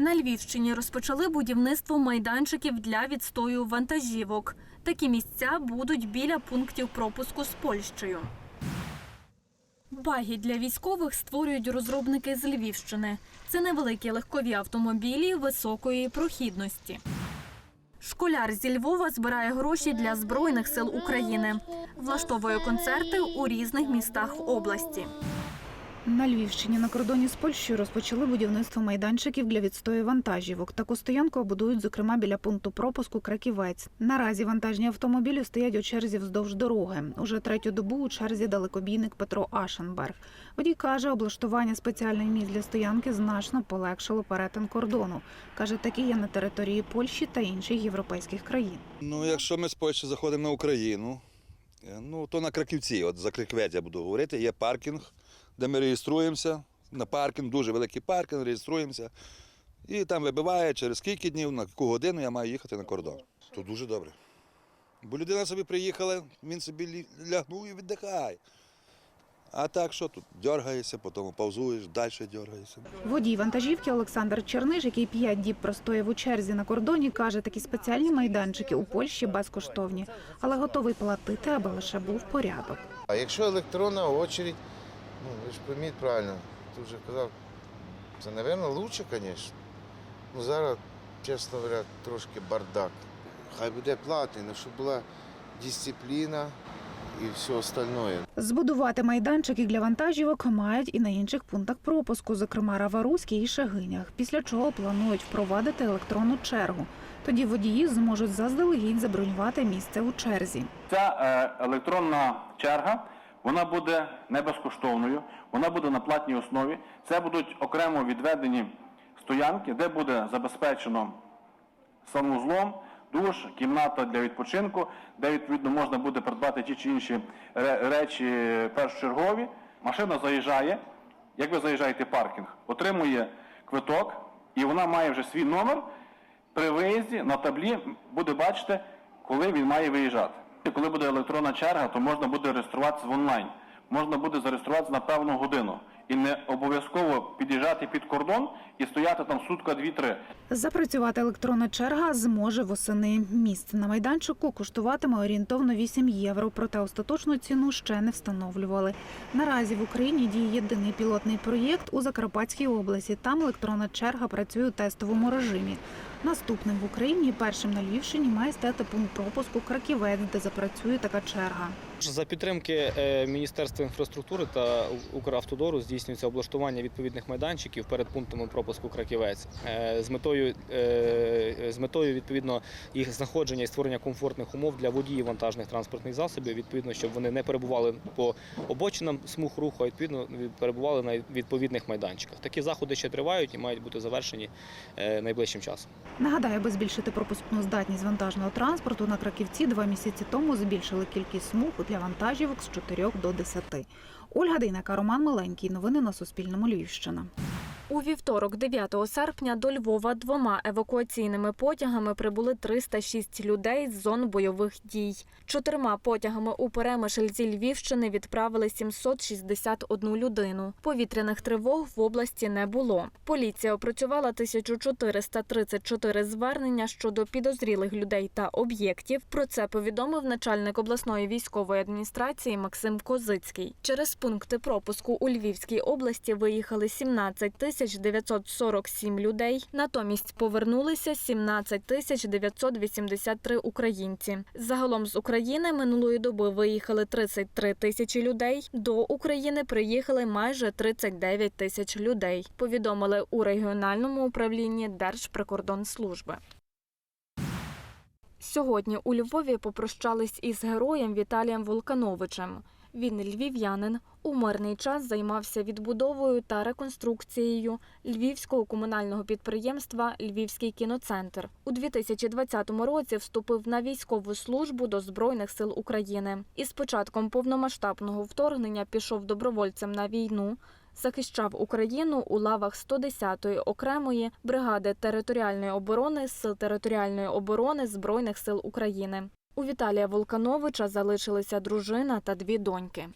На Львівщині розпочали будівництво майданчиків для відстою вантажівок. Такі місця будуть біля пунктів пропуску з Польщею. Багі для військових створюють розробники з Львівщини. Це невеликі легкові автомобілі високої прохідності. Школяр зі Львова збирає гроші для Збройних сил України. Влаштовує концерти у різних містах області. На Львівщині на кордоні з Польщею розпочали будівництво майданчиків для відстою вантажівок. Таку стоянку будують, зокрема, біля пункту пропуску Краківець. Наразі вантажні автомобілі стоять у черзі вздовж дороги. Уже третю добу у черзі далекобійник Петро Ашенберг. Водій каже, облаштування спеціальних місць для стоянки значно полегшило перетин кордону. Каже, такі є на території Польщі та інших європейських країн. Ну, якщо ми з Польщі заходимо на Україну, е, ну то на Краківці, от за Краківець я буду говорити, є паркінг, де ми реєструємося. На паркінг, дуже великий паркінг, реєструємося. І там вибиває, через скільки днів, на яку годину я маю їхати на кордон. То дуже добре. Бо людина собі приїхала, він собі лягнув і віддихає. А так що тут? Дергаєшся, потім паузуєш, далі дергаєшся. Водій вантажівки Олександр Черниш, який п'ять діб простояв у черзі на кордоні, каже, такі спеціальні майданчики у Польщі безкоштовні, але готовий платити, аби лише був порядок. А якщо електронна очередь, ну ви ж пойміть правильно, ти вже казав, це, мабуть, лучше, звісно. Ну зараз, чесно говоря, трошки бардак. Хай буде платний, але щоб була дисципліна і все остальное. Збудувати майданчики для вантажівок мають і на інших пунктах пропуску, зокрема Раваруській і Шагинях, після чого планують впровадити електронну чергу. Тоді водії зможуть заздалегідь забронювати місце у черзі. Ця е, електронна черга вона буде не безкоштовною, вона буде на платній основі. Це будуть окремо відведені стоянки, де буде забезпечено санвузлом, душ, кімната для відпочинку, де відповідно можна буде придбати ті чи інші речі першочергові. Машина заїжджає, як ви заїжджаєте паркінг, отримує квиток, і вона має вже свій номер. При виїзді на таблі буде бачити, коли він має виїжджати. Коли буде електронна черга, то можна буде реєструватися в онлайн. Можна буде зареєструватися на певну годину. І не обов'язково під'їжджати під кордон і стояти там сутка дві-три. Запрацювати електронна черга зможе восени. Місце на майданчику коштуватиме орієнтовно 8 євро, проте остаточну ціну ще не встановлювали. Наразі в Україні діє єдиний пілотний проєкт у Закарпатській області. Там електронна черга працює у тестовому режимі. Наступним в Україні першим на Львівщині має стати пункт пропуску Краківець, де запрацює така черга. За підтримки е, Міністерства інфраструктури та Укравтодору здійснюється облаштування відповідних майданчиків перед пунктами пропуску Краківець е, з метою е, з метою відповідно їх знаходження і створення комфортних умов для водіїв вантажних транспортних засобів, відповідно, щоб вони не перебували по обочинам смуг руху, а відповідно перебували на відповідних майданчиках. Такі заходи ще тривають і мають бути завершені е, найближчим часом. Нагадаю, аби збільшити пропускну здатність вантажного транспорту на Краківці два місяці тому збільшили кількість смуг для вантажівок з 4 до 10. Ольга Дейнека, Роман Маленький. Новини на Суспільному. Львівщина. У вівторок, 9 серпня, до Львова двома евакуаційними потягами прибули 306 людей з зон бойових дій. Чотирма потягами у Перемишль зі Львівщини відправили 761 людину. Повітряних тривог в області не було. Поліція опрацювала 1434 звернення щодо підозрілих людей та об'єктів. Про це повідомив начальник обласної військової адміністрації Максим Козицький. Через пункти пропуску у Львівській області виїхали 17 тисяч 947 людей. Натомість повернулися 17 тисяч 983 українці. Загалом з України минулої доби виїхали 33 тисячі людей. До України приїхали майже 39 тисяч людей. Повідомили у регіональному управлінні Держприкордонслужби. Сьогодні у Львові попрощались із героєм Віталієм Волкановичем. Він львів'янин. У мирний час займався відбудовою та реконструкцією львівського комунального підприємства Львівський кіноцентр. У 2020 році вступив на військову службу до Збройних сил України. І з початком повномасштабного вторгнення пішов добровольцем на війну. Захищав Україну у лавах 110-ї окремої бригади територіальної оборони Сил територіальної оборони Збройних сил України. У Віталія Волкановича залишилися дружина та дві доньки.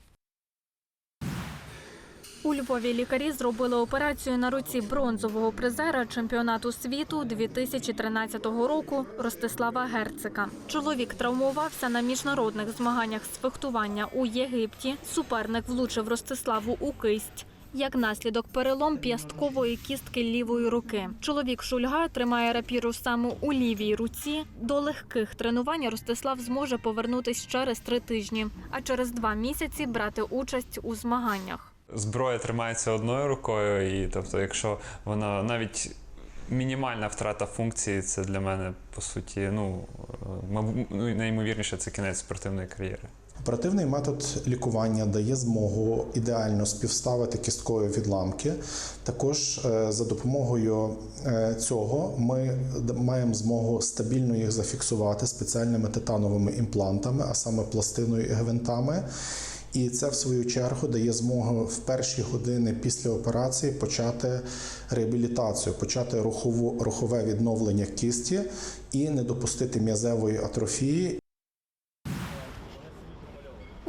У Львові лікарі зробили операцію на руці бронзового призера чемпіонату світу 2013 року Ростислава Герцика. Чоловік травмувався на міжнародних змаганнях з фехтування у Єгипті. Суперник влучив Ростиславу у кисть. Як наслідок перелом п'ясткової кістки лівої руки. Чоловік Шульга тримає рапіру саме у лівій руці. До легких тренувань Ростислав зможе повернутись через три тижні, а через два місяці брати участь у змаганнях. Зброя тримається одною рукою, і тобто, якщо вона навіть мінімальна втрата функції, це для мене по суті, ну, ну, найімовірніше, це кінець спортивної кар'єри. Оперативний метод лікування дає змогу ідеально співставити кісткові відламки. Також е, за допомогою е, цього ми маємо змогу стабільно їх зафіксувати спеціальними титановими імплантами, а саме пластиною і гвинтами. І це, в свою чергу, дає змогу в перші години після операції почати реабілітацію, почати рухову, рухове відновлення кісті і не допустити м'язевої атрофії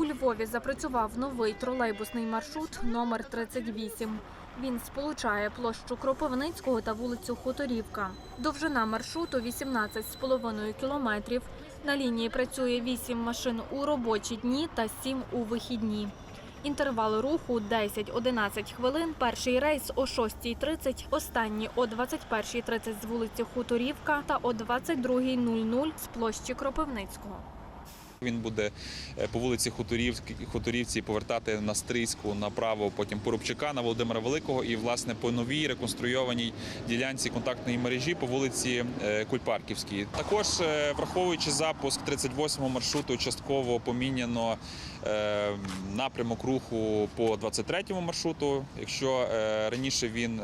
У Львові запрацював новий тролейбусний маршрут номер 38. Він сполучає площу Кропивницького та вулицю Хуторівка. Довжина маршруту 18,5 кілометрів. На лінії працює 8 машин у робочі дні та 7 у вихідні. Інтервал руху 10-11 хвилин. Перший рейс о 6.30, останній о 21.30 з вулиці Хуторівка та о 22.00 з площі Кропивницького. Він буде е, по вулиці Хуторівській Хуторівці повертати на Стрийську направо, потім Порубчака на Володимира Великого і власне по новій реконструйованій ділянці контактної мережі по вулиці е, Кульпарківській. Також е, враховуючи запуск 38-го маршруту, частково поміняно напрямок руху по 23-му маршруту. Якщо раніше він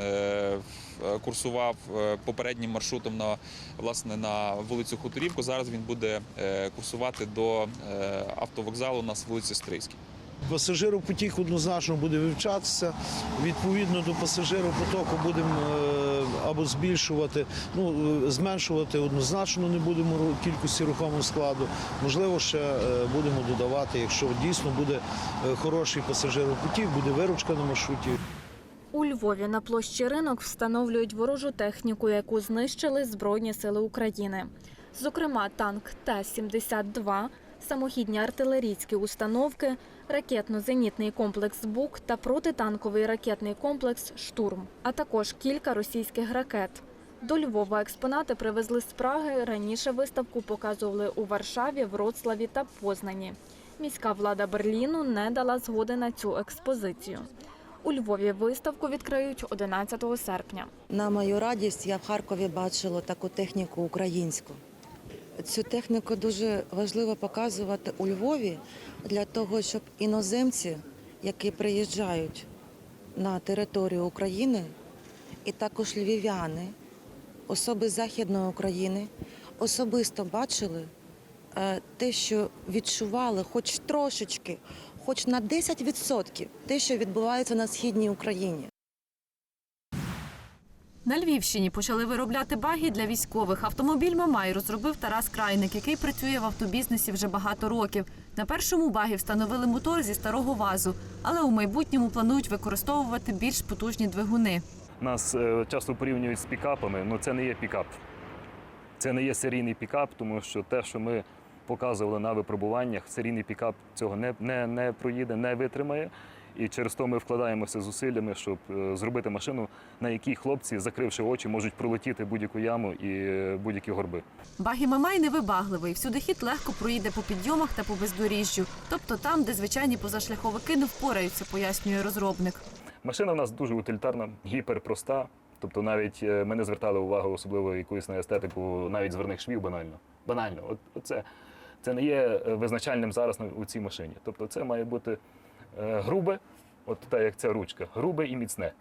курсував е, попереднім маршрутом на власне на вулицю Хуторівку. Зараз він буде е, курсувати до е, автовокзалу на вулиці Стрийській. Пасажиропотік однозначно буде вивчатися. Відповідно до пасажиропотоку будемо е, або збільшувати, ну е, зменшувати однозначно не будемо кількості рухомого складу. Можливо, ще е, будемо додавати, якщо дійсно буде е, хороший пасажиропотік, буде виручка на маршруті. Львові на площі ринок встановлюють ворожу техніку, яку знищили Збройні сили України. Зокрема, танк Т-72, самохідні артилерійські установки, ракетно-зенітний комплекс БУК та протитанковий ракетний комплекс Штурм, а також кілька російських ракет. До Львова експонати привезли з Праги. Раніше виставку показували у Варшаві, Вроцлаві та Познані. Міська влада Берліну не дала згоди на цю експозицію. У Львові виставку відкриють 11 серпня. На мою радість я в Харкові бачила таку техніку українську. Цю техніку дуже важливо показувати у Львові для того, щоб іноземці, які приїжджають на територію України, і також львів'яни, особи Західної України, особисто бачили е, те, що відчували, хоч трошечки, хоч на 10% те, що відбувається на східній Україні. На Львівщині почали виробляти баги для військових. Автомобіль Мамай розробив Тарас Крайник, який працює в автобізнесі вже багато років. На першому багі встановили мотор зі старого вазу, але у майбутньому планують використовувати більш потужні двигуни. Нас е, часто порівнюють з пікапами, але це не є пікап. Це не є серійний пікап, тому що те, що ми показували на випробуваннях, серійний пікап цього не, не, не проїде, не витримає. І через то ми вкладаємося зусиллями, щоб е, зробити машину, на якій хлопці, закривши очі, можуть пролетіти будь-яку яму і е, будь-які горби. Багі Мамай невибагливий. Всюди хід легко проїде по підйомах та по бездоріжжю, тобто там, де звичайні позашляховики не впораються, пояснює розробник. Машина в нас дуже утилітарна, гіперпроста. Тобто навіть е, ми не звертали увагу, особливо якусь на естетику, навіть зверних швів банально. Банально. От, от це, це не є е, визначальним зараз у цій машині. Тобто це має бути е, грубе, от так як ця ручка, грубе і міцне.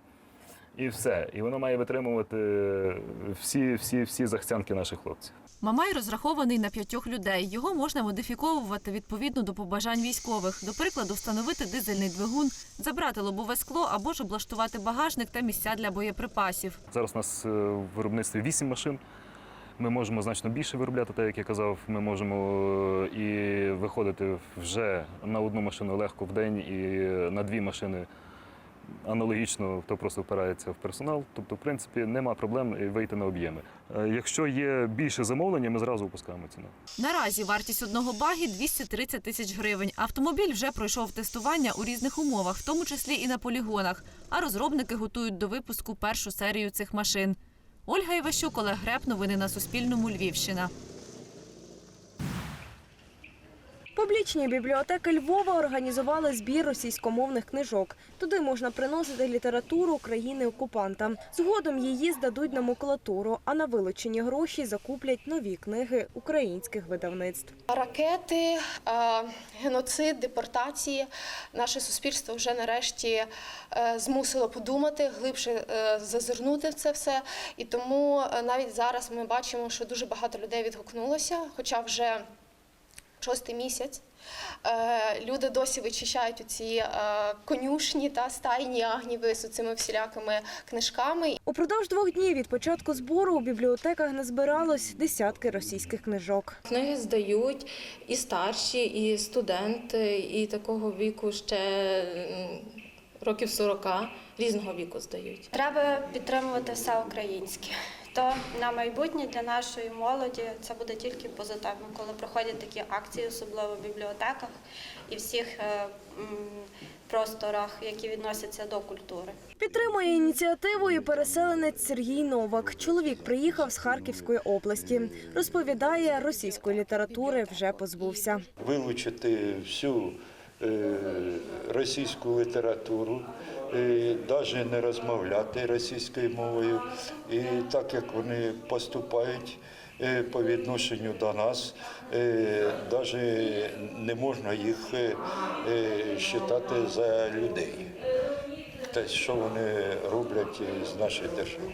І все. І воно має витримувати е, всі, всі, всі захцянки наших хлопців. Мамай розрахований на п'ятьох людей. Його можна модифіковувати відповідно до побажань військових. До прикладу, встановити дизельний двигун, забрати лобове скло або ж облаштувати багажник та місця для боєприпасів. Зараз у нас в виробництві 8 машин. Ми можемо значно більше виробляти, так як я казав. Ми можемо е, і виходити вже на одну машину легко в день, і на дві машини аналогічно, хто просто впирається в персонал. Тобто, в принципі, нема проблем вийти на об'єми. Е, Якщо є більше замовлення, ми зразу опускаємо ціну. Наразі вартість одного багі 230 тисяч гривень. Автомобіль вже пройшов тестування у різних умовах, в тому числі і на полігонах. А розробники готують до випуску першу серію цих машин. Ольга Іващук, Олег Греб. Новини на Суспільному. Львівщина. Публічні бібліотеки Львова організували збір російськомовних книжок. Туди можна приносити літературу країни-окупанта. Згодом її здадуть на макулатуру, а на вилучені гроші закуплять нові книги українських видавництв. Ракети, е, геноцид, депортації. Наше суспільство вже нарешті е, змусило подумати, глибше е, зазирнути в це все. І тому навіть зараз ми бачимо, що дуже багато людей відгукнулося, хоча вже шостий місяць. Е, Люди досі вичищають ці е, конюшні та стайні агніви з цими всілякими книжками. Упродовж двох днів від початку збору у бібліотеках назбиралось десятки російських книжок. Книги здають і старші, і студенти, і такого віку ще років 40, різного віку здають. Треба підтримувати все українське. То на майбутнє для нашої молоді це буде тільки позитивно, коли проходять такі акції, особливо в бібліотеках і всіх е, просторах, які відносяться до культури. Підтримує ініціативу і переселенець Сергій Новак. Чоловік приїхав з Харківської області. Розповідає, російської літератури вже позбувся. вилучити всю е, російську літературу, навіть не розмовляти російською мовою. І так як вони поступають е, по відношенню до нас, навіть не можна їх вважати за людей. Те, що вони роблять з нашої держави.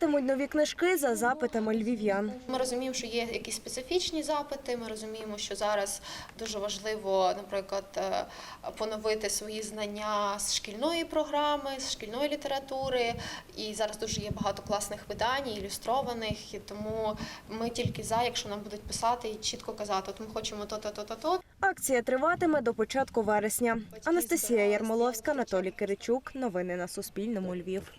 Купуватимуть нові книжки за запитами львів'ян. Ми розуміємо, що є якісь специфічні запити. Ми розуміємо, що зараз дуже важливо, наприклад, е, поновити свої знання з шкільної програми, з шкільної літератури. І зараз дуже є багато класних видань, ілюстрованих. І тому ми тільки за, якщо нам будуть писати і чітко казати, от ми хочемо то-то, то-то, то. Акція триватиме до початку вересня. Анастасія Ярмоловська, Анатолій Киричук. Новини на Суспільному. Львів.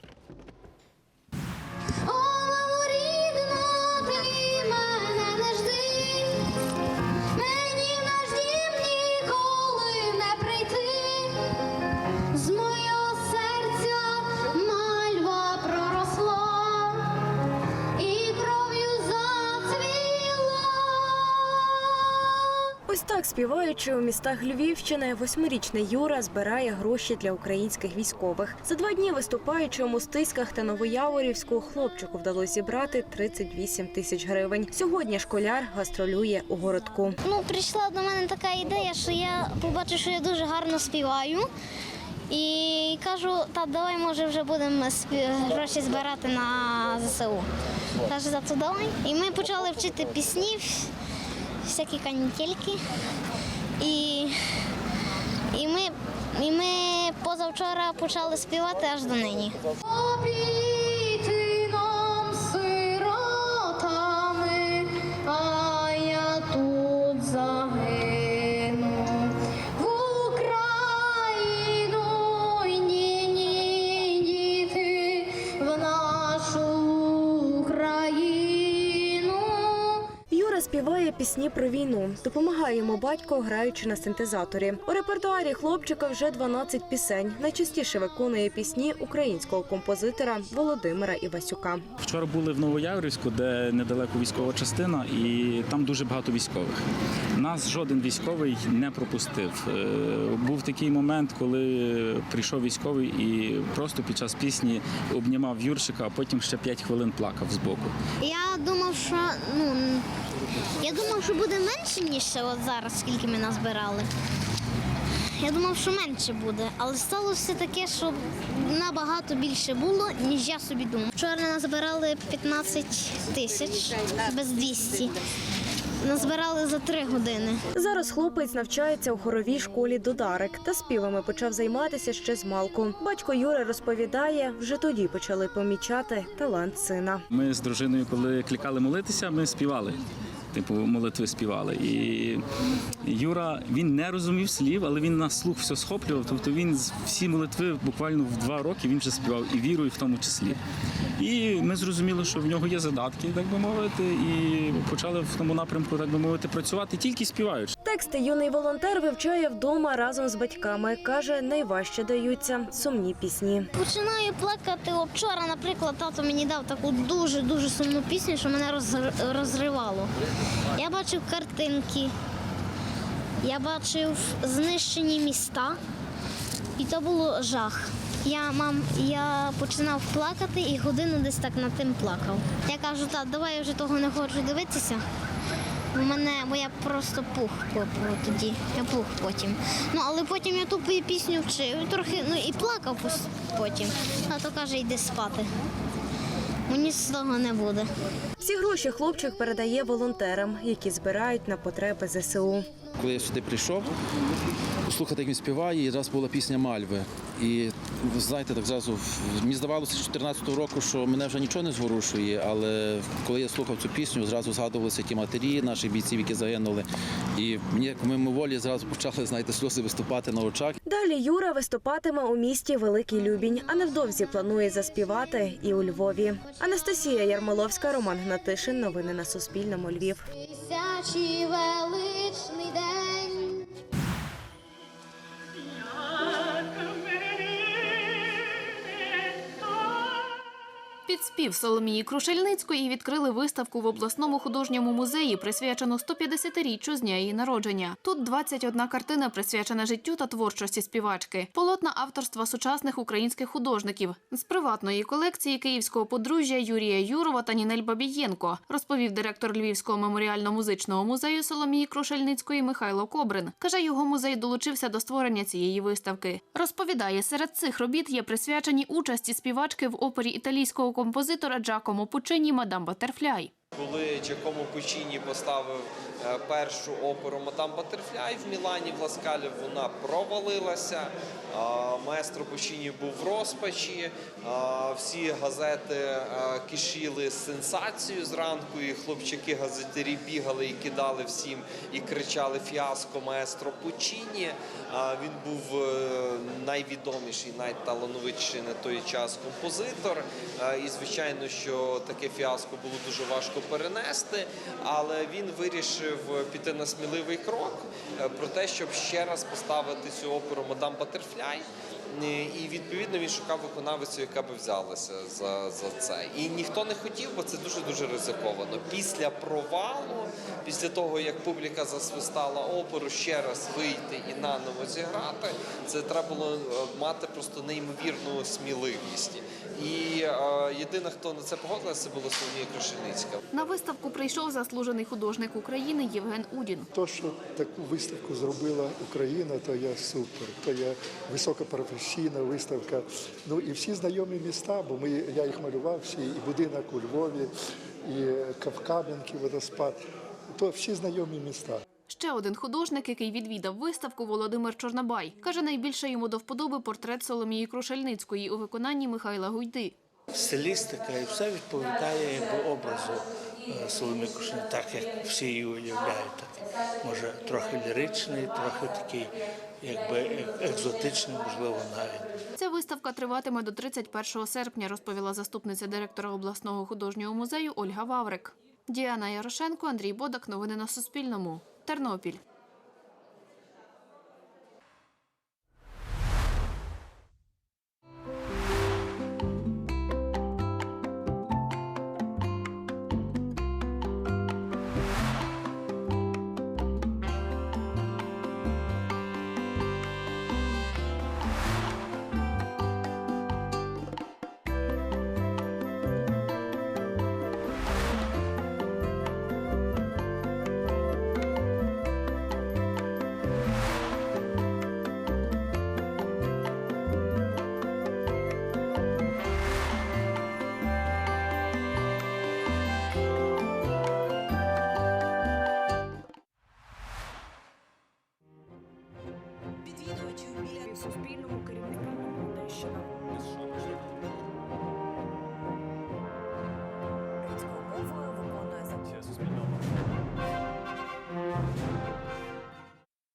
Співаючи у містах Львівщини, восьмирічний Юра збирає гроші для українських військових. За два дні виступаючи у Мостиськах та Новояворівську, хлопчику вдалося зібрати 38 тисяч гривень. Сьогодні школяр гастролює у городку. Ну, прийшла до мене така ідея, що я побачив, що я дуже гарно співаю. І кажу, та давай, може, вже будемо гроші збирати на ЗСУ. Каже, за то давай. І ми почали вчити пісні, всякі канітельки. І, і, ми, і ми позавчора почали співати аж до нині. Пісні про війну. Допомагає йому батько, граючи на синтезаторі. У репертуарі хлопчика вже 12 пісень. Найчастіше виконує пісні українського композитора Володимира Івасюка. Вчора були в Новояврівську, де недалеко військова частина, і там дуже багато військових. Нас жоден військовий не пропустив. Е, Був такий момент, коли прийшов військовий і просто під час пісні обнімав Юрчика, а потім ще 5 хвилин плакав збоку. Я думав, що ну я думав, що буде менше, ніж от зараз, скільки ми назбирали. Я думав, що менше буде, але сталося таке, що набагато більше було, ніж я собі думав. Вчора назбирали 15 тисяч без 200. Назбирали за три години. Зараз хлопець навчається у хоровій школі Додарик та співами почав займатися ще з малку. Батько Юри розповідає, вже тоді почали помічати талант сина. Ми з дружиною, коли клікали молитися, ми співали. Типу молитви співали. І Юра він не розумів слів, але він на слух все схоплював. Тобто він з- всі молитви буквально в два роки він вже співав і вірою в тому числі. І ми зрозуміли, що в нього є задатки, так би мовити, і почали в тому напрямку, так би мовити, працювати тільки співаючи. Тексти юний волонтер вивчає вдома разом з батьками. Каже, найважче даються сумні пісні. Починаю плакати. От Вчора, наприклад, тато мені дав таку дуже дуже сумну пісню, що мене роз- розривало. Я бачив картинки, я бачив знищені міста, і то було жах. Я мам, я починав плакати і годину десь так над тим плакав. Я кажу, так, давай я вже того не хочу дивитися. У мене бо я просто пух тоді. Я пух потім. Ну але потім я ту пі- пісню вчив трохи, ну і плакав потім. А то каже, йди спати. Мені з того не буде. Всі гроші хлопчик передає волонтерам, які збирають на потреби ЗСУ. Коли я сюди прийшов, послухати, як він співає, і раз була пісня Мальви. І знаєте, так зразу мені здавалося з 14 року, що мене вже нічого не зворушує, але коли я слухав цю пісню, зразу згадувалися ті матері наших бійців, які загинули. І мені як мимоволі зразу почали знаєте, сльози виступати на очах. Далі Юра виступатиме у місті Великий Любінь, а невдовзі планує заспівати і у Львові. Анастасія Ярмоловська, Роман Гнатишин. Новини на Суспільному. Львів. Тисячий величний день. Під спів Соломії Крушельницької відкрили виставку в обласному художньому музеї, присвячену 150-річчю з дня її народження. Тут 21 картина присвячена життю та творчості співачки, полотна авторства сучасних українських художників з приватної колекції київського подружжя Юрія Юрова та Нінель Бабієнко, розповів директор Львівського меморіально-музичного музею Соломії Крушельницької Михайло Кобрин. Каже, його музей долучився до створення цієї виставки. Розповідає, серед цих робіт є присвячені участі співачки в опері італійського композитора Джакомо Пучині Мадам Батерфляй. Коли Джакомо Пучіні поставив е, першу оперу Мадам Батерфляй в Мілані в Ласкалі, вона провалилася. А, Маестро Пучіні був в розпачі. Всі газети е, кишіли з сенсацією зранку, і хлопчаки газетарі бігали і кидали всім і кричали фіаско маестро Пучіні. Він був е, найвідоміший, найталановитіший на той час композитор. Е, І звичайно, що таке фіаско було дуже важко перенести, але він вирішив піти на сміливий крок е, про те, щоб ще раз поставити цю оперу Мадам Батерфляй. Е, І відповідно він шукав виконавицю, яка би взялася за, за це. І ніхто не хотів, бо це дуже дуже ризиковано. Після провалу, після того як публіка засвистала оперу, ще раз вийти і наново зіграти, це треба було е, мати просто неймовірну сміливість. І е, єдина, хто на це погодилася, це була Соломія Крушельницька. На виставку прийшов заслужений художник України Євген Удін. То, що таку виставку зробила Україна, то є супер. То є високопрофесійна виставка. Ну і всі знайомі міста, бо ми, я їх малював всі, і будинок у Львові, і Кавкаб'янки, водоспад. То всі знайомі міста. Ще один художник, який відвідав виставку, Володимир Чорнобай, каже, найбільше йому до вподоби портрет Соломії Крушельницької у виконанні Михайла Гуйди. стилістика і все відповідає якби образу е, Соломії Кушни, так як всі її уявляють. Так, може, трохи ліричний, трохи такий, якби е- екзотичний, можливо, навіть. Ця виставка триватиме до 31 серпня, розповіла заступниця директора обласного художнього музею Ольга Ваврик. Діана Ярошенко, Андрій Бодак. Новини на Суспільному. Тернопіль.